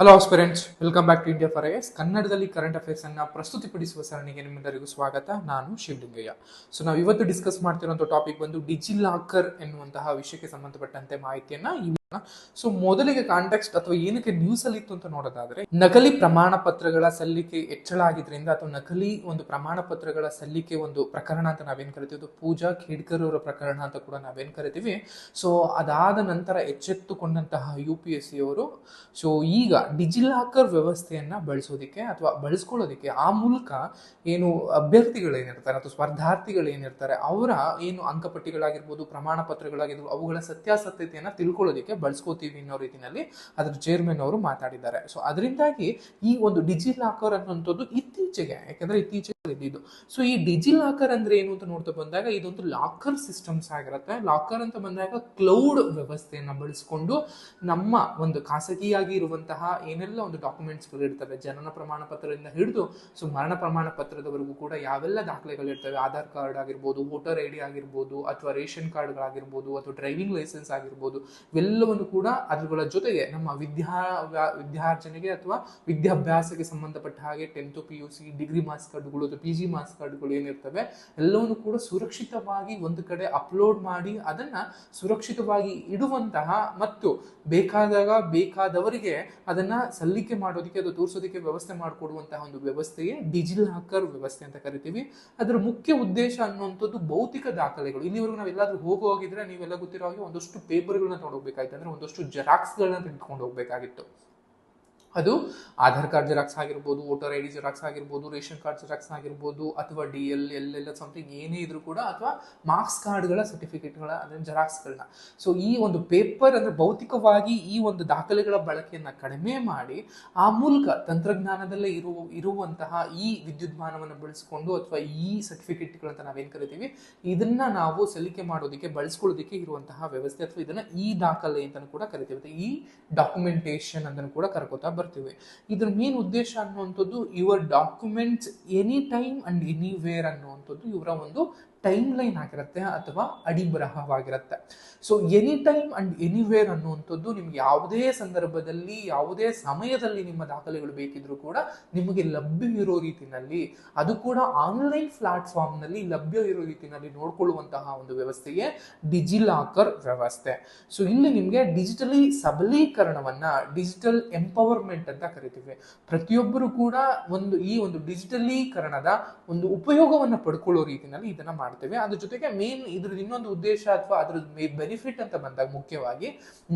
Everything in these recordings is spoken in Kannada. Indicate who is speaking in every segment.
Speaker 1: Hello aspirants welcome back to India for S ಕನ್ನಡದಲ್ಲಿ ಕರೆಂಟ್ ಅಫೇರ್ಸ್ ಅನ್ನ ಪ್ರಸ್ತುತಿಪಡಿಸುವ ಸರಣಿಗೆ ನಿಮ್ಮೆಲ್ಲರಿಗೂ ಸ್ವಾಗತ. ನಾನು ಶಿವಲಿಂಗಯ್ಯ. ಸೊ ನಾವು ಇವತ್ತು ಡಿಸ್ಕಸ್ ಮಾಡ್ತಿರುವಂತಹ ಟಾಪಿಕ್ ಬಂದು ಡಿಜಿ ಲಾಕರ್ ಎನ್ನುವಂತಹ ವಿಷಯಕ್ಕೆ ಸಂಬಂಧಪಟ್ಟಂತೆ ಮಾಹಿತಿಯನ್ನ ಸೊ ಮೊದಲಿಗೆ ಕಾಂಟೆಕ್ಸ್ಟ್ ಅಥವಾ ಏನಕ್ಕೆ ನ್ಯೂಸ್ ಅಲ್ಲಿ ಇತ್ತು ಅಂತ ನೋಡೋದಾದ್ರೆ, ನಕಲಿ ಪ್ರಮಾಣ ಪತ್ರಗಳ ಸಲ್ಲಿಕೆ ಹೆಚ್ಚಳ ಆಗಿದ್ರಿಂದ ಅಥವಾ ನಕಲಿ ಒಂದು ಪ್ರಮಾಣ ಪತ್ರಗಳ ಸಲ್ಲಿಕೆ ಒಂದು ಪ್ರಕರಣ ಅಂತ ನಾವೇನ್ ಕರಿತೀವಿ? ಪೂಜಾ ಖೇಡ್ಕರ್ ಅವರ ಪ್ರಕರಣ ಅಂತ ಕೂಡ ನಾವೇನ್ ಕರಿತೀವಿ? ಸೊ ಅದಾದ ನಂತರ ಎಚ್ಚೆತ್ತುಕೊಂಡಂತಹ ಯು ಪಿ ಎಸ್ ಸಿ ಅವರು ಸೊ ಈಗ ಡಿಜಿಲಾಕರ್ ವ್ಯವಸ್ಥೆಯನ್ನ ಬಳಸೋದಿಕ್ಕೆ ಅಥವಾ ಬಳಸ್ಕೊಳ್ಳೋದಿಕ್ಕೆ ಆ ಮೂಲಕ ಏನು ಅಭ್ಯರ್ಥಿಗಳೇನಿರ್ತಾರೆ ಅಥವಾ ಸ್ಪರ್ಧಾರ್ಥಿಗಳೇನಿರ್ತಾರೆ ಅವರ ಏನು ಅಂಕಪಟ್ಟಿಗಳಾಗಿರ್ಬೋದು, ಪ್ರಮಾಣ ಪತ್ರಗಳಾಗಿರ್ಬೋದು, ಅವುಗಳ ಸತ್ಯಾಸತ್ಯತೆಯನ್ನ ತಿಳ್ಕೊಳ್ಳೋದಿಕ್ಕೆ ಬಳಸ್ಕೋತೀವಿ ಅನ್ನೋ ರೀತಿಯಲ್ಲಿ ಅದರ ಚೇರ್ಮನ್ ಅವರು ಮಾತಾಡಿದ್ದಾರೆ. ಸೊ ಅದರಿಂದಾಗಿ ಈ ಒಂದು ಡಿಜಿ ಲಾಕರ್ ಅನ್ನುವಂಥದ್ದು ಇತ್ತೀಚೆಗೆ, ಯಾಕಂದ್ರೆ ಇತ್ತೀಚೆಗೆ ಇದ್ದಿದ್ದು. ಸೊ ಈ ಡಿಜಿ ಲಾಕರ್ ಅಂದ್ರೆ ಏನು ಅಂತ ನೋಡ್ತಾ ಬಂದಾಗ ಇದೊಂದು ಲಾಕರ್ ಸಿಸ್ಟಮ್ಸ್ ಆಗಿರುತ್ತೆ. ಲಾಕರ್ ಅಂತ ಬಂದಾಗ ಕ್ಲೌಡ್ ವ್ಯವಸ್ಥೆಯನ್ನ ಬಳಸ್ಕೊಂಡು ನಮ್ಮ ಒಂದು ಖಾಸಗಿಯಾಗಿ ಇರುವಂತಹ ಏನೆಲ್ಲ ಒಂದು ಡಾಕ್ಯುಮೆಂಟ್ಸ್ಗಳು ಇರ್ತವೆ, ಜನನ ಪ್ರಮಾಣ ಪತ್ರದಿಂದ ಹಿಡಿದು ಸೊ ಮರಣ ಪ್ರಮಾಣ ಪತ್ರದವರೆಗೂ ಕೂಡ ಯಾವೆಲ್ಲ ದಾಖಲೆಗಳು ಇರ್ತವೆ, ಆಧಾರ್ ಕಾರ್ಡ್ ಆಗಿರ್ಬೋದು, ವೋಟರ್ ಐ ಡಿ ಆಗಿರ್ಬೋದು, ಅಥವಾ ರೇಷನ್ ಕಾರ್ಡ್ಗಳಾಗಿರ್ಬೋದು, ಅಥವಾ ಡ್ರೈವಿಂಗ್ ಲೈಸೆನ್ಸ್ ಆಗಿರ್ಬೋದು, ಇವೆಲ್ಲವನ್ನು ಕೂಡ ಅದ್ರಗಳ ಜೊತೆಗೆ ನಮ್ಮ ವಿದ್ಯಾ, ವಿದ್ಯಾರ್ಜನೆಗೆ ಅಥವಾ ವಿದ್ಯಾಭ್ಯಾಸಕ್ಕೆ ಸಂಬಂಧಪಟ್ಟ ಹಾಗೆ tenth P U C degree marks ಕಾರ್ಡ್ಗಳು ಅಥವಾ ಪಿ ಜಿ ಮಾರ್ಕ್ಸ್ ಕಾರ್ಡ್ಗಳು ಏನಿರ್ತವೆ, ಎಲ್ಲವನ್ನು ಕೂಡ ಸುರಕ್ಷಿತವಾಗಿ ಒಂದು ಕಡೆ ಅಪ್ಲೋಡ್ ಮಾಡಿ ಅದನ್ನ ಸುರಕ್ಷಿತವಾಗಿ ಇಡುವಂತಹ ಮತ್ತು ಬೇಕಾದಾಗ ಬೇಕಾದವರಿಗೆ ಅದನ್ನ ಸಲ್ಲಿಕೆ ಮಾಡೋದಕ್ಕೆ ಅದು ತೋರಿಸೋದಕ್ಕೆ ವ್ಯವಸ್ಥೆ ಮಾಡಿಕೊಡುವಂತಹ ಒಂದು ವ್ಯವಸ್ಥೆಯೇ ಡಿಜಿಟಲ್ ಹಾಕರ್ ವ್ಯವಸ್ಥೆ ಅಂತ ಕರಿತೀವಿ. ಅದರ ಮುಖ್ಯ ಉದ್ದೇಶ ಅನ್ನುವಂಥದ್ದು ಭೌತಿಕ ದಾಖಲೆಗಳು. ಇಲ್ಲಿವರೆಗೂ ನಾವು ಎಲ್ಲಾದ್ರೂ ಹೋಗಿ ಹೋಗಿದ್ರೆ ನೀವೆಲ್ಲ ಗೊತ್ತಿರೋ ಹಾಗೆ ಒಂದಷ್ಟು ಪೇಪರ್ಗಳನ್ನ ತಗೊಂಡೋಗ್ಬೇಕಾಯ್ತು ಅಂದ್ರೆ ಒಂದಷ್ಟು ಜೆರಾಕ್ಸ್ಗಳನ್ನ ತೆಗೆದುಕೊಂಡು ಹೋಗ್ಬೇಕಾಗಿತ್ತು. ಅದು ಆಧಾರ್ ಕಾರ್ಡ್ ಜೆರಾಕ್ಸ್ ಆಗಿರ್ಬೋದು, ವೋಟರ್ ಐ ಡಿ ಜೆರಾಕ್ಸ್ ಆಗಿರ್ಬೋದು, ರೇಷನ್ ಕಾರ್ಡ್ ಜೆರಾಕ್ಸ್ ಆಗಿರ್ಬೋದು, ಅಥವಾ ಡಿ ಎಲ್ ಎಲ್ ಎಲ್ಲ ಸಮಥಿಂಗ್ ಏನೇ ಇದ್ರೂ ಕೂಡ, ಅಥವಾ ಮಾರ್ಕ್ಸ್ ಕಾರ್ಡ್ಗಳ ಸರ್ಟಿಫಿಕೇಟ್ಗಳ ಅಂದರೆ ಜೆರಾಕ್ಸ್ಗಳನ್ನ ಸೊ ಈ ಒಂದು ಪೇಪರ್ ಅಂದರೆ ಭೌತಿಕವಾಗಿ ಈ ಒಂದು ದಾಖಲೆಗಳ ಬಳಕೆಯನ್ನು ಕಡಿಮೆ ಮಾಡಿ, ಆ ಮೂಲಕ ತಂತ್ರಜ್ಞಾನದಲ್ಲೇ ಇರುವ ಇರುವಂತಹ ಈ ವಿದ್ಯುನ್ಮಾನವನ್ನು ಬಳಸಿಕೊಂಡು ಅಥವಾ ಈ ಸರ್ಟಿಫಿಕೇಟ್ಗಳಂತ ನಾವೇನು ಕರಿತೀವಿ, ಇದನ್ನು ನಾವು ಸಲ್ಲಿಕೆ ಮಾಡೋದಕ್ಕೆ, ಬಳಸ್ಕೊಳ್ಳೋದಕ್ಕೆ ಇರುವಂತಹ ವ್ಯವಸ್ಥೆ, ಅಥವಾ ಇದನ್ನು ಈ ದಾಖಲೆ ಅಂತ ಕೂಡ ಕರಿತೀವಿ. ಈ ಡಾಕ್ಯುಮೆಂಟೇಶನ್ ಅಂತ ಕೂಡ ಕರ್ಕೋತಾ ಬರ್ತೀವಿ. ಇದ್ರ ಮೇನ್ ಉದ್ದೇಶ ಅನ್ನುವಂಥದ್ದು your documents any time and anywhere ಅನ್ನುವಂಥದ್ದು ಇವರ ಒಂದು ಟೈಮ್ ಲೈನ್ ಆಗಿರುತ್ತೆ ಅಥವಾ ಅಡಿಬರಹವಾಗಿರುತ್ತೆ so any time and anywhere ಅನ್ನುವಂಥದ್ದು ನಿಮ್ಗೆ ಯಾವುದೇ ಸಂದರ್ಭದಲ್ಲಿ, ಯಾವುದೇ ಸಮಯದಲ್ಲಿ ನಿಮ್ಮ ದಾಖಲೆಗಳು ಬೇಕಿದ್ರೂ ಕೂಡ ನಿಮಗೆ ಲಭ್ಯ ಇರೋ ರೀತಿನಲ್ಲಿ, ಅದು ಕೂಡ ಆನ್ಲೈನ್ ಪ್ಲಾಟ್ಫಾರ್ಮ್ನಲ್ಲಿ ಲಭ್ಯ ಇರೋ ರೀತಿನಲ್ಲಿ ನೋಡ್ಕೊಳ್ಳುವಂತಹ ಒಂದು ವ್ಯವಸ್ಥೆಯೇ ಡಿಜಿಲಾಕರ್ ವ್ಯವಸ್ಥೆ. ಸೊ ಇಲ್ಲಿ ನಿಮಗೆ ಡಿಜಿಟಲಿ ಸಬಲೀಕರಣವನ್ನ, ಡಿಜಿಟಲ್ ಎಂಪವರ್ಮೆಂಟ್ ಅಂತ ಕರಿತೀವಿ. ಪ್ರತಿಯೊಬ್ಬರು ಕೂಡ ಒಂದು ಈ ಒಂದು ಡಿಜಿಟಲೀಕರಣದ ಒಂದು ಉಪಯೋಗವನ್ನ ಪಡ್ಕೊಳ್ಳೋ ರೀತಿಯಲ್ಲಿ ಇದನ್ನ ಮಾಡ್ತೇವೆ. ಅದ್ರ ಜೊತೆಗೆ ಮೇನ್ ಇದ್ರ ಇನ್ನೊಂದು ಉದ್ದೇಶ ಅಥವಾ ಅದ್ರ ಬೆನಿಫಿಟ್ ಅಂತ ಬಂದಾಗ ಮುಖ್ಯವಾಗಿ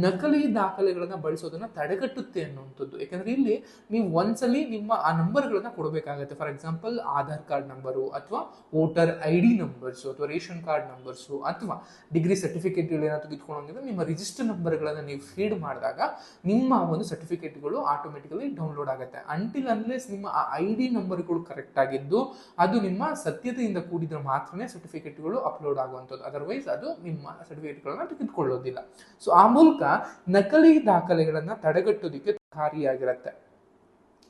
Speaker 1: ನಕಲಿ ದಾಖಲೆಗಳನ್ನ ಬಳಸೋದನ್ನ ತಡೆಗಟ್ಟುತ್ತೆ ಅನ್ನುವಂಥದ್ದು. ಯಾಕಂದ್ರೆ ಇಲ್ಲಿ ನೀವು ಒಂದ್ಸಲಿ ನಿಮ್ಮ ಆ ನಂಬರ್ಗಳನ್ನ ಕೊಡಬೇಕಾಗತ್ತೆ. For example Aadhaar card number ಅಥವಾ ವೋಟರ್ ಐ ಡಿ ನಂಬರ್ಸು ಅಥವಾ ರೇಷನ್ ಕಾರ್ಡ್ ನಂಬರ್ಸು ಅಥವಾ ಡಿಗ್ರಿ ಸರ್ಟಿಫಿಕೇಟ್ಗಳು ಏನಾದ್ರು ತೆಗೆದುಕೊಂಡೋಗಿದ್ರೆ ನಿಮ್ಮ ರಿಜಿಸ್ಟರ್ ನಂಬರ್ಗಳನ್ನು ನೀವು ಫೀಡ್ ಮಾಡಿದಾಗ ನಿಮ್ಮ ಒಂದು ಸರ್ಟಿಫಿಕೇಟ್ಗಳು ಆಟೋಮೆಟಿಕಲಿ ಡೌನ್ಲೋಡ್ ಆಗುತ್ತೆ. ಅಂಟಿಲ್ ಅನ್ಲೆಸ್ ನಿಮ್ಮ ಆ ಐ ಡಿ ನಂಬರ್ಗಳು ಕರೆಕ್ಟ್ ಆಗಿದ್ದು ಅದು ನಿಮ್ಮ ಸತ್ಯತೆಯಿಂದ ಕೂಡಿದ್ರೆ ಮಾತ್ರನೇ ಸರ್ಟಿಫಿಕೇಟ್ಗಳು ಅಪ್ಲೋಡ್ ಆಗುವಂಥದ್ದು. ಅದರ್ವೈಸ್ ಅದು ನಿಮ್ಮ ಸರ್ಟಿಫಿಕೇಟ್ಗಳನ್ನ ತೆಗೆದುಕೊಳ್ಳೋದಿಲ್ಲ. ಸೊ ಆ ಮೂಲಕ ನಕಲಿ ದಾಖಲೆಗಳನ್ನ ತಡೆಗಟ್ಟೋದಕ್ಕೆ ಕಾರಿಯಾಗಿರುತ್ತೆ.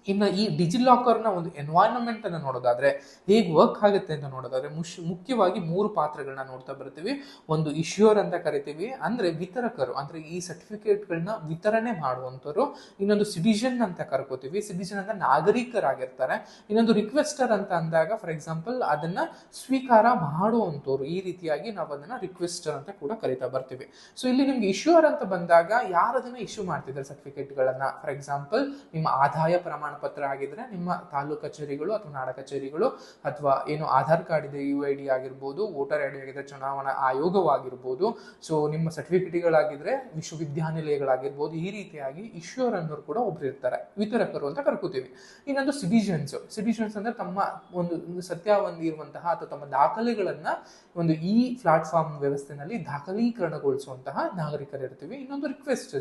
Speaker 1: ಇನ್ನು ಈ ಡಿಜಿಲಾಕರ್ನ ಒಂದು ಎನ್ವೈರನ್ಮೆಂಟ್ ಅನ್ನು ನೋಡೋದಾದ್ರೆ ಹೇಗೆ ವರ್ಕ್ ಆಗುತ್ತೆ ಅಂತ ನೋಡೋದಾದ್ರೆ ಮುಶ್ ಮುಖ್ಯವಾಗಿ ಮೂರು ಪಾತ್ರಗಳನ್ನ ನೋಡ್ತಾ ಬರ್ತೀವಿ ಒಂದು ಇಶ್ಯೂರ್ ಅಂತ ಕರಿತೀವಿ, ಅಂದ್ರೆ ವಿತರಕರು, ಅಂದ್ರೆ ಈ ಸರ್ಟಿಫಿಕೇಟ್ಗಳನ್ನ ವಿತರಣೆ ಮಾಡುವಂಥವ್ರು. ಇನ್ನೊಂದು ಸಿಟಿಜನ್ ಅಂತ ಕರ್ಕೋತೀವಿ. ಸಿಟಿಜನ್ ಅಂದ್ರೆ ನಾಗರಿಕರಾಗಿರ್ತಾರೆ. ಇನ್ನೊಂದು ರಿಕ್ವೆಸ್ಟರ್ ಅಂತ ಅಂದಾಗ ಫಾರ್ ಎಕ್ಸಾಂಪಲ್ ಅದನ್ನ ಸ್ವೀಕಾರ ಮಾಡುವಂಥವ್ರು. ಈ ರೀತಿಯಾಗಿ ನಾವು ಅದನ್ನ ರಿಕ್ವೆಸ್ಟರ್ ಅಂತ ಕೂಡ ಕರಿತಾ ಬರ್ತೀವಿ. ಸೊ ಇಲ್ಲಿ ನಿಮ್ಗೆ ಇಶ್ಯೂರ್ ಅಂತ ಬಂದಾಗ ಯಾರು ಅದನ್ನ ಇಶ್ಯೂ ಮಾಡ್ತಿದ್ದಾರೆ ಸರ್ಟಿಫಿಕೇಟ್ಗಳನ್ನ ಫಾರ್ ಎಕ್ಸಾಂಪಲ್ ನಿಮ್ಮ ಆದಾಯ ಪ್ರಮಾಣ ಪತ್ರ ಆಗಿದ್ರೆ ನಿಮ್ಮ ತಾಲೂಕು ಕಚೇರಿಗಳು ಅಥವಾ ನಾಡ ಕಚೇರಿಗಳು ಅಥವಾ ಏನು ಆಧಾರ್ ಕಾರ್ಡ್ ಇದೆ ಯು ಐ ಡಿ ಆಗಿರ್ಬೋದು, ವೋಟರ್ ಐ ಡಿ ಆಗಿದ್ರೆ ಚುನಾವಣಾ ಆಯೋಗವಾಗಿರ್ಬೋದು. ಸೊ ನಿಮ್ಮ ಸರ್ಟಿಫಿಕೇಟ್ಗಳಾಗಿದ್ರೆ ವಿಶ್ವವಿದ್ಯಾನಿಲಯಗಳಾಗಿರ್ಬೋದು, ಈ ರೀತಿಯಾಗಿ ಇಶ್ಯೂರ್ ಅನ್ನೋರು ಕೂಡ ಒಬ್ರು ಇರ್ತಾರೆ, ವಿತರಕರು ಅಂತ ಕರ್ಕೋತೀವಿ. ಇನ್ನೊಂದು ಸಿಟಿಜನ್ಸ್ ಸಿಟಿಜನ್ಸ್ ಅಂದ್ರೆ ತಮ್ಮ ಒಂದು ಸತ್ಯ ಹೊಂದಿರುವಂತಹ ಅಥವಾ ತಮ್ಮ ದಾಖಲೆಗಳನ್ನ ಒಂದು ಈ ಪ್ಲಾಟ್ಫಾರ್ಮ್ ವ್ಯವಸ್ಥೆನಲ್ಲಿ ದಾಖಲೀಕರಣಗೊಳಿಸುವಂತಹ ನಾಗರಿಕರು ಇರ್ತೀವಿ ಇನ್ನೊಂದು ರಿಕ್ವೆಸ್ಟ್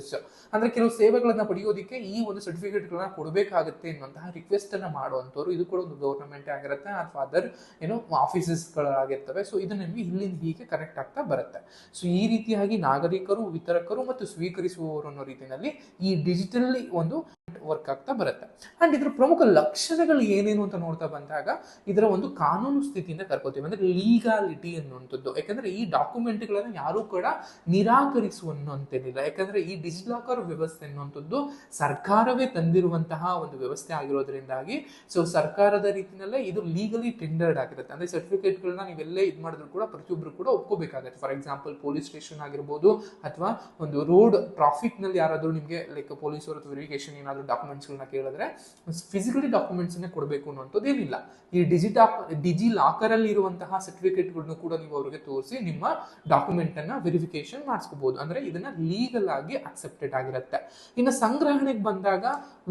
Speaker 1: ಅಂದ್ರೆ ಕೆಲವು ಸೇವೆಗಳನ್ನ ಪಡೆಯೋದಕ್ಕೆ ಈ ಒಂದು ಸರ್ಟಿಫಿಕೇಟ್ಗಳನ್ನ ಕೊಡಬೇಕಾಗುತ್ತೆ. ಎನ್ನುವಂತಹ ರಿಕ್ವೆಸ್ಟ್ ಅನ್ನ ಮಾಡುವಂತವ್ರು ಇದು ಕೂಡ ಒಂದು ಗೌರ್ಮೆಂಟ್ ಆಗಿರುತ್ತೆ. ಅಥವಾ ಅದರ್ ಏನು ಆಫೀಸಸ್ಗಳಾಗಿರ್ತವೆ ಸೊ ಇದು ನಿಮಗೆ ಇಲ್ಲಿಂದ ಹೀಗೆ ಕನೆಕ್ಟ್ ಆಗ್ತಾ ಬರುತ್ತೆ. ಸೊ ಈ ರೀತಿಯಾಗಿ ನಾಗರಿಕರು, ವಿತರಕರು ಮತ್ತು ಸ್ವೀಕರಿಸುವವರು ಅನ್ನೋ ರೀತಿಯಲ್ಲಿ ಈ ಡಿಜಿಟಲ್ ಒಂದು ವರ್ಕ್ ಆಗ್ತಾ ಬರುತ್ತೆ. ಅಂಡ್ ಇದ್ರ ಪ್ರಮುಖ ಲಕ್ಷಣಗಳು ಏನೇನು ಅಂತ ನೋಡ್ತಾ ಬಂದಾಗ, ಇದರ ಒಂದು ಕಾನೂನು ಸ್ಥಿತಿಯಿಂದ ಕರ್ಕೋತೀವಿ. ಅಂದ್ರೆ ಲೀಗಾಲಿಟಿ ಅನ್ನುವಂಥದ್ದು. ಯಾಕಂದ್ರೆ ಈ ಡಾಕ್ಯುಮೆಂಟ್ಗಳನ್ನ ಯಾರು ಕೂಡ ನಿರಾಕರಿಸುವಂತೇನಿಲ್ಲ ಯಾಕಂದ್ರೆ ಈ ಡಿಜಿಲಾಕರ್ ವ್ಯವಸ್ಥೆ ಅನ್ನುವಂಥದ್ದು ಸರ್ಕಾರವೇ ತಂದಿರುವಂತಹ ಒಂದು ವ್ಯವಸ್ಥೆ ಆಗಿರೋದ್ರಿಂದಾಗಿ ಸೊ ಸರ್ಕಾರದ ರೀತಿಯಲ್ಲೇ ಇದು ಲೀಗಲಿ ಟೆಂಡರ್ಡ್ ಆಗಿರುತ್ತೆ. ಅಂದ್ರೆ ಸರ್ಟಿಫಿಕೇಟ್ಗಳನ್ನ ನೀವೆಲ್ಲೇ ಇದು ಮಾಡಿದ್ರು ಕೂಡ ಪ್ರತಿಯೊಬ್ಬರು ಕೂಡ ಒಪ್ಕೋಬೇಕಾಗತ್ತೆ. ಫಾರ್ ಎಕ್ಸಾಂಪಲ್ ಪೊಲೀಸ್ ಸ್ಟೇಷನ್ ಆಗಿರ್ಬೋದು, ಅಥವಾ ಒಂದು ರೋಡ್ ಟ್ರಾಫಿಕ್ನಲ್ಲಿ ಯಾರಾದರೂ ನಿಮಗೆ ಲೈಕ್ ಪೊಲೀಸ್ ಅಥವಾ ವೆರಿಫಿಕೇಶನ್ ಏನಾದ್ರು ಡಾಕ್ಯುಮೆಂಟ್ಸ್ಗಳನ್ನ ಕೇಳಿದ್ರೆ ಫಿಸಿಕಲಿ ಡಾಕ್ಯುಮೆಂಟ್ಸ್ ಕೊಡಬೇಕು ಅನ್ನೋಂಥದ್ದು ಏನಿಲ್ಲ ಈ ಡಿಜಿಟಾ ಡಿಜಿ ಲಾಕರ್ ಅಲ್ಲಿ ಇರುವಂತಹ ಸರ್ಟಿಫಿಕೇಟ್ಗಳನ್ನು ಕೂಡ ನೀವು ಅವರಿಗೆ ತೋರಿಸಿ ನಿಮ್ಮ ಡಾಕ್ಯುಮೆಂಟನ್ನು ವೆರಿಫಿಕೇಶನ್ ಮಾಡಿಸ್ಕೋಬಹುದು ಅಂದ್ರೆ ಇದನ್ನ ಲೀಗಲ್ ಆಗಿ ಅಕ್ಸೆಪ್ಟೆಡ್ ಆಗಿರುತ್ತೆ. ಇನ್ನು ಸಂಗ್ರಹಣೆಗೆ ಬಂದಾಗ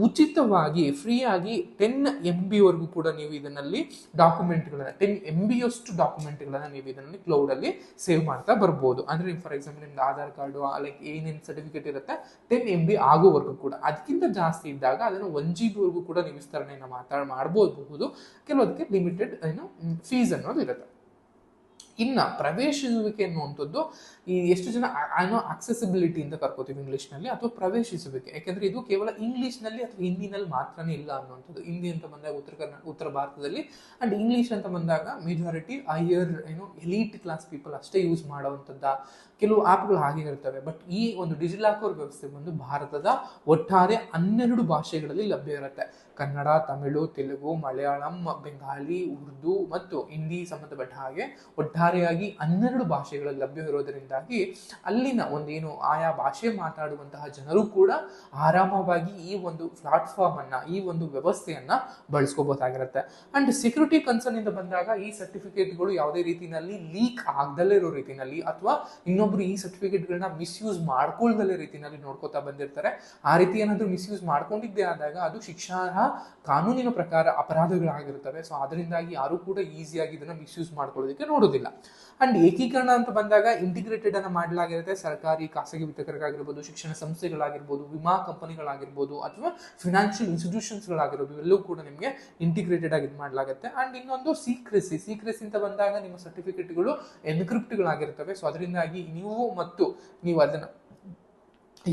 Speaker 1: ಉಚಿತವಾಗಿ ಫ್ರೀ ಆಗಿ ಟೆನ್ ಎಂ ಬಿವರೆಗೂ ಕೂಡ ನೀವು ಇದನ್ನಲ್ಲಿ ಡಾಕ್ಯುಮೆಂಟ್ಗಳನ್ನ ಟೆನ್ ಎಂ ಬಿ ಅಷ್ಟು ಡಾಕ್ಯುಮೆಂಟ್ಗಳನ್ನ ನೀವು ಇದನ್ನು ಕ್ಲೌಡ್ ಅಲ್ಲಿ ಸೇವ್ ಮಾಡ್ತಾ ಬರ್ಬೋದು. ಅಂದ್ರೆ ಫಾರ್ ಎಕ್ಸಾಂಪಲ್ ನಿಮ್ದು ಆಧಾರ್ ಕಾರ್ಡು ಲೈಕ್ ಏನೇನು ಸರ್ಟಿಫಿಕೇಟ್ ಇರುತ್ತೆ ಟೆನ್ ಎಂ ಬಿ ಆಗೋವರೆಗೂ ಕೂಡ. ಅದಕ್ಕಿಂತ ಜಾಸ್ತಿ ಇದ್ದಾಗ ಅದನ್ನು ಒನ್ ಜಿ ಬಿ ವರೆಗೂ ಕೂಡ ನೀವು ವಿಸ್ತರಣೆಯನ್ನು ಮಾತಾಡ ಕೆಲವೊಂದಕ್ಕೆ ಲಿಮಿಟೆಡ್ ಏನು ಫೀಸ್ ಅನ್ನೋದು ಇರುತ್ತೆ. ಇನ್ನ ಪ್ರವೇಶಿಸುವಿಕೆ ಅನ್ನುವಂಥದ್ದು ಈ ಎಷ್ಟು ಜನ ಏನೋ ಅಕ್ಸೆಸಿಬಿಲಿಟಿ ಅಂತ ಕರ್ಕೋತೀವಿ ಇಂಗ್ಲೀಷ್ನಲ್ಲಿ ಅಥವಾ ಪ್ರವೇಶಿಸುವಿಕೆ. ಯಾಕೆಂದರೆ ಇದು ಕೇವಲ ಇಂಗ್ಲೀಷ್ನಲ್ಲಿ ಅಥವಾ ಹಿಂದಿನಲ್ಲಿ ಮಾತ್ರನೇ ಇಲ್ಲ ಅನ್ನುವಂಥದ್ದು. ಹಿಂದಿ ಅಂತ ಬಂದಾಗ ಉತ್ತರ ಕರ್ನಾಟಕ ಉತ್ತರ ಭಾರತದಲ್ಲಿ ಆ್ಯಂಡ್ ಇಂಗ್ಲೀಷ್ ಅಂತ ಬಂದಾಗ ಮೆಜಾರಿಟಿ ಹೈಯರ್ ಏನು ಎಲೀಟ್ ಕ್ಲಾಸ್ ಪೀಪಲ್ ಅಷ್ಟೇ ಯೂಸ್ ಮಾಡುವಂಥದ್ದ ಕೆಲವು ಆ್ಯಪ್ಗಳು ಹಾಗೆ ಇರ್ತವೆ. ಬಟ್ ಈ ಒಂದು ಡಿಜಿಲಾಕರ್ ವ್ಯವಸ್ಥೆ ಬಂದು ಭಾರತದ ಒಟ್ಟಾರೆ ಹನ್ನೆರಡು ಭಾಷೆಗಳಲ್ಲಿ ಲಭ್ಯ ಇರುತ್ತೆ. ಕನ್ನಡ, ತಮಿಳು, ತೆಲುಗು, ಮಲಯಾಳಂ ಬೆಂಗಾಲಿ ಉರ್ದು ಮತ್ತು ಹಿಂದಿ ಸಂಬಂಧಪಟ್ಟ ಹಾಗೆ ಒಟ್ಟಾರೆಯಾಗಿ ಹನ್ನೆರಡು ಭಾಷೆಗಳಲ್ಲಿ ಲಭ್ಯವಿರೋದರಿಂದಾಗಿ ಅಲ್ಲಿನ ಒಂದೇನು ಆಯಾ ಭಾಷೆ ಮಾತಾಡುವಂತಹ ಜನರು ಕೂಡ ಆರಾಮವಾಗಿ ಈ ಒಂದು ಪ್ಲಾಟ್ಫಾರ್ಮ್ ಅನ್ನ, ಈ ಒಂದು ವ್ಯವಸ್ಥೆಯನ್ನ ಬಳಸ್ಕೋಬಹುದಾಗಿರುತ್ತೆ ಅಂಡ್ ಸೆಕ್ಯೂರಿಟಿ ಕನ್ಸರ್ನ್ ಇಂದ ಬಂದಾಗ ಈ ಸರ್ಟಿಫಿಕೇಟ್ಗಳು ಯಾವುದೇ ರೀತಿಯಲ್ಲಿ ಲೀಕ್ ಆಗದಲ್ಲೇ ಇರೋ ರೀತಿನಲ್ಲಿ ಅಥವಾ ಇನ್ನೊಬ್ರು ಈ ಸರ್ಟಿಫಿಕೇಟ್ಗಳನ್ನ ಮಿಸ್ಯೂಸ್ ಮಾಡ್ಕೊಳ್ದಲ್ಲೇ ರೀತಿನಲ್ಲಿ ನೋಡ್ಕೋತಾ ಬಂದಿರ್ತಾರೆ. ಆ ರೀತಿ ಏನಾದರೂ ಮಿಸ್ಯೂಸ್ ಮಾಡ್ಕೊಂಡಿದ್ದೇ ಆದಾಗ ಅದು ಶಿಕ್ಷಾರ್ಹ ಕಾನೂನಿನ ಪ್ರಕಾರ ಅಪರಾಧಗಳಾಗಿರುತ್ತವೆ. ಸೊ ಅದರಿಂದಾಗಿ ಯಾರು ಕೂಡ ಈಸಿಯಾಗಿ ಇದನ್ನ ಮಿಸ್ಯೂಸ್ ಮಾಡ್ಕೊಳ್ಳೋದಕ್ಕೆ ನೋಡೋದಿಲ್ಲ. ಅಂಡ್ ಏಕೀಕರಣ ಅಂತ ಬಂದಾಗ ಇಂಟಿಗ್ರೇಟೆಡ್ ಅನ್ನ ಮಾಡಲಾಗಿರುತ್ತೆ. ಸರ್ಕಾರಿ, ಖಾಸಗಿ ವಿತರಕರಾಗಿರ್ಬೋದು, ಶಿಕ್ಷಣ ಸಂಸ್ಥೆಗಳಾಗಿರ್ಬೋದು, ವಿಮಾ ಕಂಪನಿಗಳಾಗಿರ್ಬೋದು, ಅಥವಾ ಫಿನಾನ್ಷಿಯಲ್ ಇನ್ಸ್ಟಿಟ್ಯೂಷನ್ಸ್ಗಳಾಗಿರ್ಬೋದು ಎಲ್ಲವೂ ಕೂಡ ನಿಮಗೆ ಇಂಟಿಗ್ರೇಟೆಡ್ ಆಗಿ ಮಾಡಲಾಗುತ್ತೆ. ಅಂಡ್ ಇನ್ನೊಂದು ಸೀಕ್ರೆಸಿ ಸೀಕ್ರೆಸಿ ಅಂತ ಬಂದಾಗ ನಿಮ್ಮ ಸರ್ಟಿಫಿಕೇಟ್ಗಳು ಎನ್ಕ್ರಿಪ್ಟ್ಗಳಾಗಿರ್ತವೆ ಸೊ ಅದರಿಂದಾಗಿ ನೀವು ಮತ್ತು ನೀವು ಅದನ್ನ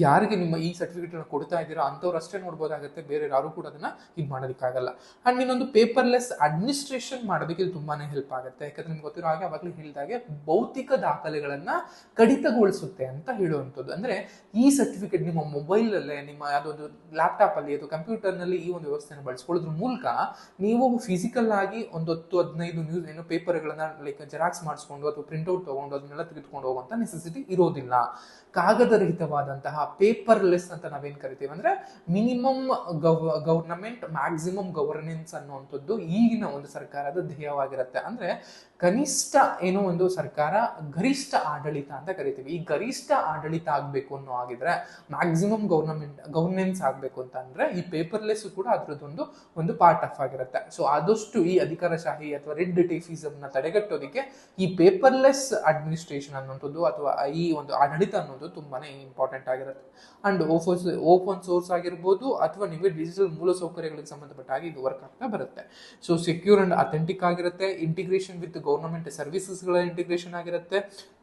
Speaker 1: ಯಾರಿಗೆ ನಿಮ್ಮ ಈ ಸರ್ಟಿಫಿಕೇಟ್ ಕೊಡ್ತಾ ಇದ್ದೀರಾ ಅಂಥವ್ರು ಅಷ್ಟೇ ನೋಡ್ಬೋದಾಗುತ್ತೆ, ಬೇರೆ ಯಾರು ಕೂಡ ಅದನ್ನ ಇದು ಮಾಡೋದಕ್ಕಾಗಲ್ಲ ಅಂಡ್ ಇನ್ನೊಂದು ಪೇಪರ್ಲೆಸ್ ಅಡ್ಮಿನಿಸ್ಟ್ರೇಷನ್ ಮಾಡೋದಕ್ಕೆ ಇದು ತುಂಬಾನೇ ಹೆಲ್ಪ್ ಆಗುತ್ತೆ. ಯಾಕಂದ್ರೆ ನಿಮ್ಗೆ ಗೊತ್ತಿರೋ ಹಾಗೆ ಅವಾಗಲೇ ಹೇಳಿದಾಗೆ ಭೌತಿಕ ದಾಖಲೆಗಳನ್ನು ಕಡಿತಗೊಳಿಸುತ್ತೆ ಅಂತ ಹೇಳುವಂಥದ್ದು. ಅಂದ್ರೆ ಈ ಸರ್ಟಿಫಿಕೇಟ್ ನಿಮ್ಮ ಮೊಬೈಲಲ್ಲೇ ನಿಮ್ಮ ಯಾವುದೊಂದು ಲ್ಯಾಪ್ಟಾಪಲ್ಲಿ ಅಥವಾ ಕಂಪ್ಯೂಟರ್ನಲ್ಲಿ ಈ ಒಂದು ವ್ಯವಸ್ಥೆಯನ್ನು ಬಳಸ್ಕೊಳ್ಳೋದ್ರ ಮೂಲಕ ನೀವು ಫಿಸಿಕಲ್ ಆಗಿ ಒಂದು ಹತ್ತು, ಹದಿನೈದು ನ್ಯೂಸ್ ಏನು ಪೇಪರ್ಗಳನ್ನು ಲೈಕ್ ಜೆರಾಕ್ಸ್ ಮಾಡಿಸ್ಕೊಂಡು ಅಥವಾ ಪ್ರಿಂಟ್ಔಟ್ ತಗೊಂಡು ಅದನ್ನೆಲ್ಲ ತೆಗೆದುಕೊಂಡು ಹೋಗುವಂಥ ನೆಸೆಸಿಟಿ ಇರೋದಿಲ್ಲ. ಕಾಗದರಹಿತವಾದಂತಹ ಪೇಪರ್ಲೆಸ್ ಅಂತ ನಾವೇನ್ ಕರಿತೀವಿ ಅಂದ್ರೆ minimum gov government maximum governance ಅನ್ನುವಂಥದ್ದು ಈಗಿನ ಒಂದು ಸರ್ಕಾರದ ಧ್ಯೇಯವಾಗಿರುತ್ತೆ. ಅಂದ್ರೆ ಕನಿಷ್ಠ ಏನೋ ಒಂದು ಸರ್ಕಾರ ಗರಿಷ್ಠ ಆಡಳಿತ ಅಂತ ಕರಿತೀವಿ. ಈ ಗರಿಷ್ಠ ಆಡಳಿತ ಆಗಬೇಕು ಅನ್ನೋ ಆಗಿದ್ರೆ ಮ್ಯಾಕ್ಸಿಮಮ್ ಗವರ್ನಮೆಂಟ್ ಗವರ್ನೆನ್ಸ್ ಆಗಬೇಕು ಅಂತ ಅಂದ್ರೆ ಈ ಪೇಪರ್ಲೆಸ್ ಕೂಡ ಅದ್ರದ್ದೊಂದು ಒಂದು ಪಾರ್ಟ್ ಆಫ್ ಆಗಿರುತ್ತೆ. ಸೊ ಆದಷ್ಟು ಈ ಅಧಿಕಾರಶಾಹಿ ಅಥವಾ ರೆಡ್ ಟೇಫಿಸಮ್ ತಡೆಗಟ್ಟೋದಿಕ್ಕೆ ಈ ಪೇಪರ್ಲೆಸ್ ಅಡ್ಮಿನಿಸ್ಟ್ರೇಷನ್ ಅನ್ನುವಂಥದ್ದು ಅಥವಾ ಈ ಒಂದು ಆಡಳಿತ ಅನ್ನೋದು ತುಂಬಾನೇ ಇಂಪಾರ್ಟೆಂಟ್ ಆಗಿರುತ್ತೆ. ಅಂಡ್ ಓಪನ್ ಓಪನ್ ಸೋರ್ಸ್ ಆಗಿರ್ಬೋದು ಅಥವಾ ನಿಮಗೆ ಡಿಜಿಟಲ್ ಮೂಲಸೌಕರ್ಯಗಳಿಗೆ ಸೌಕರ್ಯಗಳಿಗೆ ಸಂಬಂಧಪಟ್ಟಾಗಿ ಇದು ವರ್ಕ್ ಆಗ್ತಾ ಬರುತ್ತೆ. ಸೊ ಸೆಕ್ಯೂರ್ ಅಂಡ್ ಅಥೆಂಟಿಕ್ ಆಗಿರುತ್ತೆ. ಇಂಟಿಗ್ರೇಷನ್ ವಿತ್ ಗೌರ್ಮೆಂಟ್ ಸರ್ವಿಸಸ್ಗಳ ಇಂಟಿಗ್ರೇಷನ್ ಆಗಿರುತ್ತೆ.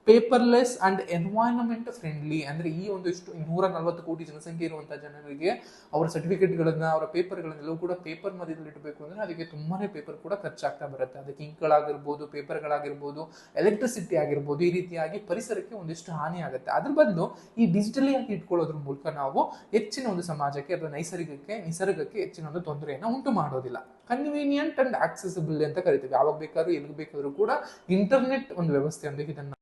Speaker 1: ಪೇಪರ್ಲೆಸ್ ಅಂಡ್ ಎನ್ವೈರನ್ಮೆಂಟ್ ಫ್ರೆಂಡ್ಲಿ ಅಂದ್ರೆ ಈ ಒಂದಿಷ್ಟು ನೂರ ನಲವತ್ತು ಕೋಟಿ ಜನಸಂಖ್ಯೆ ಇರುವಂತಹ ಜನರಿಗೆ ಅವರ ಸರ್ಟಿಫಿಕೇಟ್ಗಳನ್ನ ಅವರ ಪೇಪರ್ಗಳನ್ನೆಲ್ಲವೂ ಕೂಡ ಪೇಪರ್ ಮಧ್ಯದಲ್ಲಿ ಇಡಬೇಕು ಅಂದ್ರೆ ಅದಕ್ಕೆ ತುಂಬಾನೇ ಪೇಪರ್ ಕೂಡ ಖರ್ಚಾಗ್ತಾ ಬರುತ್ತೆ. ಅದಕ್ಕೆ ಇಂಕ್ಗಳಾಗಿರ್ಬೋದು ಪೇಪರ್ಗಳಾಗಿರ್ಬೋದು ಎಲೆಕ್ಟ್ರಿಸಿಟಿ ಆಗಿರ್ಬೋದು ಈ ರೀತಿಯಾಗಿ ಪರಿಸರಕ್ಕೆ ಒಂದಿಷ್ಟು ಹಾನಿ ಆಗುತ್ತೆ. ಅದ್ರ ಬದಲು ಈ ಡಿಜಿಟಲಿ ಆಗಿ ಇಟ್ಕೊಳ್ಳೋದ್ರ ಮೂಲಕ ನಾವು ಹೆಚ್ಚಿನ ಒಂದು ಸಮಾಜಕ್ಕೆ ಅಥವಾ ನೈಸರ್ಗಿಕಕ್ಕೆ, ನಿಸರ್ಗಕ್ಕೆ ಹೆಚ್ಚಿನ ಒಂದು ತೊಂದರೆಯನ್ನು ಉಂಟು ಮಾಡೋದಿಲ್ಲ. ಕನ್ವೀನಿಯಂಟ್ ಅಂಡ್ ಆಕ್ಸೆಸಿಬಲ್ ಅಂತ ಕರಿತೀವಿ. ಯಾವಾಗ ಬೇಕಾದ್ರೂ ಎಲ್ಲಿ ಬೇಕಾದ್ರೂ ಕೂಡ ಇಂಟರ್ನೆಟ್ ಒಂದು ವ್ಯವಸ್ಥೆ ಇದನ್ನ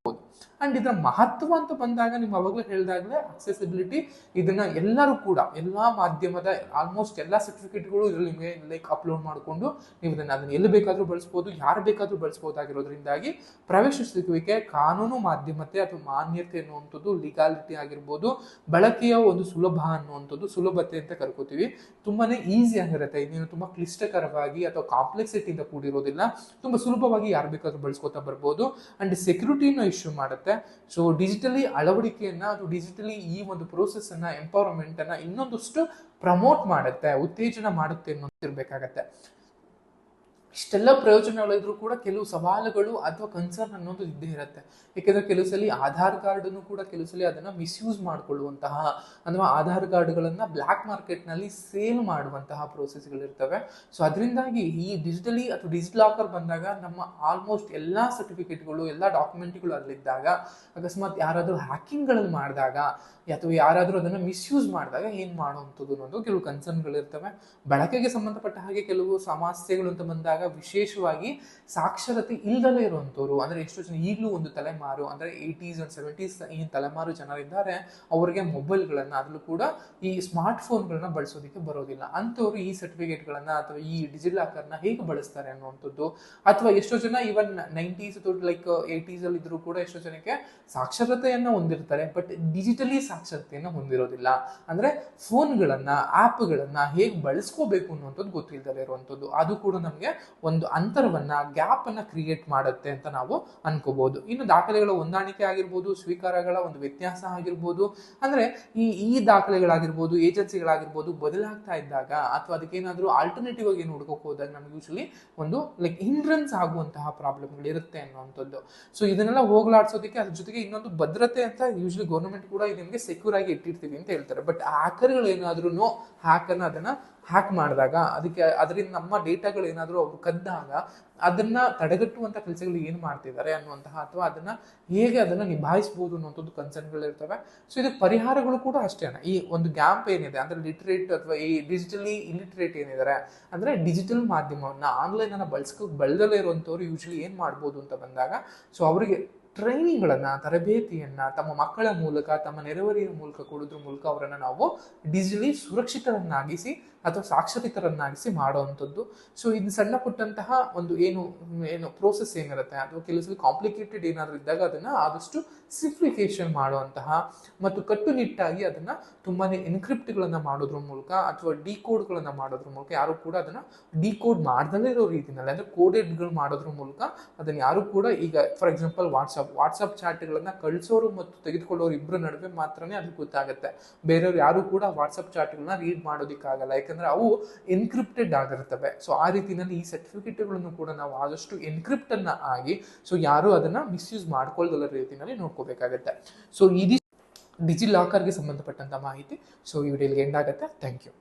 Speaker 1: ಅಂಡ್ ಇದರ ಮಹತ್ವ ಅಂತ ಬಂದಾಗ ನೀವು ಅವಾಗಲೂ ಹೇಳಿದಾಗಲೇ ಅಕ್ಸೆಸಿಬಿಲಿಟಿ ಇದನ್ನ ಎಲ್ಲರೂ ಕೂಡ, ಎಲ್ಲಾ ಮಾಧ್ಯಮದ ಆಲ್ಮೋಸ್ಟ್ ಎಲ್ಲ ಸರ್ಟಿಫಿಕೇಟ್ಗಳು ಇದರಲ್ಲಿ ನಿಮಗೆ ಲೈಕ್ ಅಪ್ಲೋಡ್ ಮಾಡಿಕೊಂಡು ನೀವು ಇದನ್ನು ಅದನ್ನ ಎಲ್ಲಿ ಬೇಕಾದರೂ ಬಳಸ್ಬೋದು, ಯಾರು ಬೇಕಾದರೂ ಬಳಸ್ಬೋದಾಗಿರೋದ್ರಿಂದಾಗಿ ಪ್ರವೇಶಿಸುವಿಕೆ ಕಾನೂನು ಮಾಧ್ಯಮತೆ ಅಥವಾ ಮಾನ್ಯತೆ ಅನ್ನುವಂಥದ್ದು ಲೀಗಾಲಿಟಿ ಆಗಿರ್ಬೋದು, ಬಳಕೆಯ ಒಂದು ಸುಲಭ ಅನ್ನುವಂಥದ್ದು ಸುಲಭತೆ ಅಂತ ಕರ್ಕೋತೀವಿ. ತುಂಬಾನೇ ಈಸಿ ಆಗಿರುತ್ತೆ ಇನ್ನೇನು ತುಂಬಾ ಕ್ಲಿಷ್ಟಕರವಾಗಿ ಅಥವಾ ಕಾಂಪ್ಲೆಕ್ಸಿಟಿಯಿಂದ ಕೂಡಿರೋದಿಲ್ಲ, ತುಂಬಾ ಸುಲಭವಾಗಿ ಯಾರು ಬೇಕಾದರೂ ಬಳಸ್ಕೊತಾ ಬರ್ಬೋದು. ಅಂಡ್ ಸೆಕ್ಯೂರಿಟಿನ ಇಶ್ಯೂ ಮಾಡುತ್ತೆ. ಸೊ ಡಿಜಿಟಲಿ ಅಳವಡಿಕೆಯನ್ನ ಅದು ಡಿಜಿಟಲಿ ಈ ಒಂದು ಪ್ರೋಸೆಸ್ಸನ್ನು ಅನ್ನ ಎಂಪವರ್ಮೆಂಟ್ ಅನ್ನ ಇನ್ನೊಂದಷ್ಟು ಪ್ರಮೋಟ್ ಮಾಡುತ್ತೆ, ಉತ್ತೇಜನ ಮಾಡುತ್ತೆ ಅನ್ನೋದು ಇರ್ಬೇಕಾಗತ್ತೆ. ಇಷ್ಟೆಲ್ಲ ಪ್ರಯೋಜನಗಳಿದ್ರು ಕೂಡ ಕೆಲವು ಸವಾಲುಗಳು ಅಥವಾ ಕನ್ಸರ್ನ್ ಅನ್ನೋದು ಇದ್ದೇ ಇರುತ್ತೆ. ಯಾಕೆಂದ್ರೆ ಕೆಲವು ಸಲ ಆಧಾರ್ ಕಾರ್ಡನ್ನು ಕೂಡ ಕೆಲವು ಸಲ ಅದನ್ನ ಮಿಸ್ಯೂಸ್ ಮಾಡಿಕೊಳ್ಳುವಂತಹ ಅಥವಾ ಆಧಾರ್ ಕಾರ್ಡ್ಗಳನ್ನ ಬ್ಲ್ಯಾಕ್ ಮಾರ್ಕೆಟ್ನಲ್ಲಿ ಸೇಲ್ ಮಾಡುವಂತಹ ಪ್ರೋಸೆಸ್ಗಳಿರ್ತವೆ ಸೊ ಅದರಿಂದಾಗಿ ಈ ಡಿಜಿಟಲಿ ಅಥವಾ ಡಿಜಿಟಲ್ ಲಾಕರ್ ಬಂದಾಗ ನಮ್ಮ ಆಲ್ಮೋಸ್ಟ್ ಎಲ್ಲ ಸರ್ಟಿಫಿಕೇಟ್ಗಳು ಎಲ್ಲ ಡಾಕ್ಯುಮೆಂಟ್ಗಳು ಅಲ್ಲಿದ್ದಾಗ, ಅಕಸ್ಮಾತ್ ಯಾರಾದರೂ ಹ್ಯಾಕಿಂಗ್ಗಳನ್ನು ಮಾಡಿದಾಗ, ಅಥವಾ ಯಾರಾದರೂ ಅದನ್ನು ಮಿಸ್ಯೂಸ್ ಮಾಡಿದಾಗ ಏನು ಮಾಡುವಂಥದ್ದು ಅನ್ನೋದು ಕೆಲವು ಕನ್ಸರ್ನ್ಗಳಿರ್ತವೆ ಬಳಕೆಗೆ ಸಂಬಂಧಪಟ್ಟ ಹಾಗೆ ಕೆಲವು ಸಮಸ್ಯೆಗಳು ಅಂತ ಬಂದಾಗ ವಿಶೇಷವಾಗಿ ಸಾಕ್ಷರತೆ ಇಲ್ದಲೇ ಇರುವಂಥವ್ರು, ಅಂದರೆ ಎಷ್ಟು ಜನ ಈಗಲೂ ಒಂದು ತಲೆಮಾರು, ಅಂದರೆ ಏಯ್ಟೀಸ್ ಆ್ಯಂಡ್ ಸೆವೆಂಟೀಸ್ ಈ ತಲೆಮಾರು ಜನರಿದ್ದಾರೆ, ಅವರಿಗೆ ಮೊಬೈಲ್ಗಳನ್ನು ಅದರಲ್ಲೂ ಕೂಡ ಈ ಸ್ಮಾರ್ಟ್ ಫೋನ್ಗಳನ್ನ ಬಳಸೋದಕ್ಕೆ ಬರೋದಿಲ್ಲ. ಅಂಥವ್ರು ಈ ಸರ್ಟಿಫಿಕೇಟ್ಗಳನ್ನು ಅಥವಾ ಈ ಡಿಜಿಟಲ್ ಲಾಕರ್ನ ಹೇಗೆ ಬಳಸ್ತಾರೆ ಅನ್ನುವಂಥದ್ದು, ಅಥವಾ ಎಷ್ಟೋ ಜನ ಇವನ್ ನೈಂಟೀಸ್ ಲೈಕ್ ಏಯ್ಟೀಸಲ್ಲಿ ಇದ್ರೂ ಕೂಡ ಎಷ್ಟೋ ಜನಕ್ಕೆ ಸಾಕ್ಷರತೆಯನ್ನು ಹೊಂದಿರ್ತಾರೆ ಬಟ್ ಡಿಜಿಟಲಿ ಸಾಕ್ಷರತೆಯನ್ನು ಹೊಂದಿರೋದಿಲ್ಲ. ಅಂದರೆ ಫೋನ್ಗಳನ್ನು, ಆ್ಯಪ್ಗಳನ್ನು ಹೇಗೆ ಬಳಸ್ಕೋಬೇಕು ಅನ್ನುವಂಥದ್ದು ಗೊತ್ತಿಲ್ಲದಲ್ಲೇ ಇರುವಂಥದ್ದು. ಅದು ಕೂಡ ನಮಗೆ ಒಂದು ಅಂತರವನ್ನ ಗ್ಯಾಪ್ ಅನ್ನ ಕ್ರಿಯೇಟ್ ಮಾಡುತ್ತೆ ಅಂತ ನಾವು ಅನ್ಕೋಬಹುದು ಇನ್ನು ದಾಖಲೆಗಳ ಹೊಂದಾಣಿಕೆ ಆಗಿರ್ಬೋದು, ಸ್ವೀಕಾರಗಳ ಒಂದು ವ್ಯತ್ಯಾಸ ಆಗಿರ್ಬೋದು, ಅಂದ್ರೆ ಈ ಈ ದಾಖಲೆಗಳಾಗಿರ್ಬೋದು, ಏಜೆನ್ಸಿಗಳಾಗಿರ್ಬೋದು ಬದಲಾಗ್ತಾ ಇದ್ದಾಗ ಅಥವಾ ಅದಕ್ಕೇನಾದ್ರೂ ಆಲ್ಟರ್ನೇಟಿವ್ ಆಗಿ ಏನು ಹುಡ್ಕೋಕ್ ಹೋದಾಗ ನಮ್ಗೆ ಯೂಶಲಿ ಒಂದು ಲೈಕ್ ಹಿಂಡ್ರೆನ್ಸ್ ಆಗುವಂತಹ ಪ್ರಾಬ್ಲಮ್ಗಳು ಇರುತ್ತೆ ಅನ್ನುವಂಥದ್ದು. ಸೊ ಇದನ್ನೆಲ್ಲ ಹೋಗ್ಲಾಡ್ಸೋದಕ್ಕೆ ಅದ್ರ ಜೊತೆಗೆ ಇನ್ನೊಂದು ಭದ್ರತೆ ಅಂತ ಯೂಶಲಿ ಗೌರ್ಮೆಂಟ್ ಕೂಡ ನಿಮಗೆ ಸೆಕ್ಯೂರ್ ಆಗಿ ಇಟ್ಟಿರ್ತೀವಿ ಅಂತ ಹೇಳ್ತಾರೆ. ಬಟ್ ಹ್ಯಾಕರ್ಗಳು ಏನಾದ್ರೂ ಹ್ಯಾಕರ್ನ ಅದನ್ನ ಹ್ಯಾಕ್ ಮಾಡಿದಾಗ ಅದಕ್ಕೆ ಅದರಿಂದ ನಮ್ಮ ಡೇಟಾಗಳು ಏನಾದರೂ ಅವರು ಕದ್ದಾಗ ಅದನ್ನ ತಡೆಗಟ್ಟುವಂಥ ಕೆಲಸಗಳು ಏನು ಮಾಡ್ತಿದ್ದಾರೆ ಅನ್ನುವಂತಹ ಅಥವಾ ಅದನ್ನ ಹೇಗೆ ಅದನ್ನ ನಿಭಾಯಿಸಬಹುದು ಅನ್ನುವಂಥದ್ದು ಕನ್ಸರ್ನ್ಗಳಿರ್ತವೆ ಸೊ ಇದಕ್ಕೆ ಪರಿಹಾರಗಳು ಕೂಡ ಅಷ್ಟೇ ಈ ಒಂದು ಗ್ಯಾಪ್ ಏನಿದೆ, ಅಂದ್ರೆ ಲಿಟ್ರೇಟ್ ಅಥವಾ ಈ ಡಿಜಿಟಲಿ ಇಲಿಟ್ರೇಟ್ ಏನಿದ್ದಾರೆ, ಅಂದ್ರೆ ಡಿಜಿಟಲ್ ಮಾಧ್ಯಮವನ್ನ ಆನ್ಲೈನನ್ನು ಬಳಸ್ಕೊ ಬೆಳೆದಲೇ ಇರುವಂಥವ್ರು ಯೂಶಲಿ ಏನು ಮಾಡ್ಬೋದು ಅಂತ ಬಂದಾಗ ಸೊ ಅವರಿಗೆ ಟ್ರೈನಿಂಗ್ಗಳನ್ನ ತರಬೇತಿಯನ್ನು ತಮ್ಮ ಮಕ್ಕಳ ಮೂಲಕ, ತಮ್ಮ ನೆರೆಹೊರೆಯ ಮೂಲಕ ಕೊಡೋದ್ರ ಮೂಲಕ ಅವರನ್ನು ನಾವು ಡಿಜಿಟಲಿ ಸುರಕ್ಷಿತರನ್ನಾಗಿಸಿ ಅಥವಾ ಸಾಕ್ಷರಿತರನ್ನಾಗಿಸಿ ಮಾಡುವಂಥದ್ದು. ಸೊ ಇದು ಸಣ್ಣ ಪುಟ್ಟಂತಹ ಒಂದು ಏನು ಏನು ಪ್ರೋಸೆಸ್ ಏನಿರುತ್ತೆ ಅಥವಾ ಕೆಲವು ಸಲ ಕಾಂಪ್ಲಿಕೇಟೆಡ್ ಏನಾದರೂ ಇದ್ದಾಗ ಅದನ್ನ ಆದಷ್ಟು ಸಿಂಪ್ಲಿಫಿಕೇಶನ್ ಮಾಡುವಂತಹ ಮತ್ತು ಕಟ್ಟುನಿಟ್ಟಾಗಿ ಅದನ್ನ ತುಂಬಾನೇ ಎನ್ಕ್ರಿಪ್ಟ್ಗಳನ್ನು ಮಾಡೋದ್ರ ಮೂಲಕ ಅಥವಾ ಡಿಕೋಡ್ಗಳನ್ನು ಮಾಡೋದ್ರ ಮೂಲಕ ಯಾರು ಕೂಡ ಅದನ್ನ ಡಿಕೋಡ್ ಮಾಡ್ದಲೇ ಇರೋ ರೀತಿನಲ್ಲಿ, ಅಂದರೆ ಕೋಡೆಡ್ಗಳು ಮಾಡೋದ್ರ ಮೂಲಕ ಅದನ್ನ ಯಾರು ಕೂಡ ಈಗ ಫಾರ್ ಎಕ್ಸಾಂಪಲ್ ವಾಟ್ಸಪ್ ವಾಟ್ಸಪ್ ಚಾಟ್ಗಳನ್ನ ಕಳಿಸೋರು ಮತ್ತು ತೆಗೆದುಕೊಳ್ಳೋರು ಇಬ್ಬರ ನಡುವೆ ಮಾತ್ರನೇ ಅದು ಗೊತ್ತಾಗುತ್ತೆ. ಬೇರೆಯವ್ರು ಯಾರು ಕೂಡ ವಾಟ್ಸಪ್ ಚಾಟ್ಗಳನ್ನ ರೀಡ್ ಮಾಡೋದಕ್ಕಾಗಲ್ಲ. ಯಾಕಂದ್ರೆ ಅವು ಎನ್ಕ್ರಿಪ್ಟೆಡ್ ಆಗಿರ್ತವೆ. ಸೊ ಆ ರೀತಿನಲ್ಲಿ ಈ ಸರ್ಟಿಫಿಕೇಟ್ಗಳನ್ನು ಕೂಡ ನಾವು ಆದಷ್ಟು ಎನ್ಕ್ರಿಪ್ಟ್ ಅನ್ನ ಆಗಿ ಸೊ ಯಾರು ಅದನ್ನ ಮಿಸ್ಯೂಸ್ ಮಾಡ್ಕೊಳ್ದಲ್ಲ ರೀತಿನಲ್ಲಿ ನೋಡ್ಕೋಬೇಕಾಗತ್ತೆ. ಸೊ ಇದು ಡಿಜಿ ಲಾಕರ್ಗೆ ಸಂಬಂಧಪಟ್ಟಂತ ಮಾಹಿತಿ. ಸೊ ಈ ವಿಡಿಯೋಗೆ ಎಂಡ್ ಆಗುತ್ತೆ. Thank you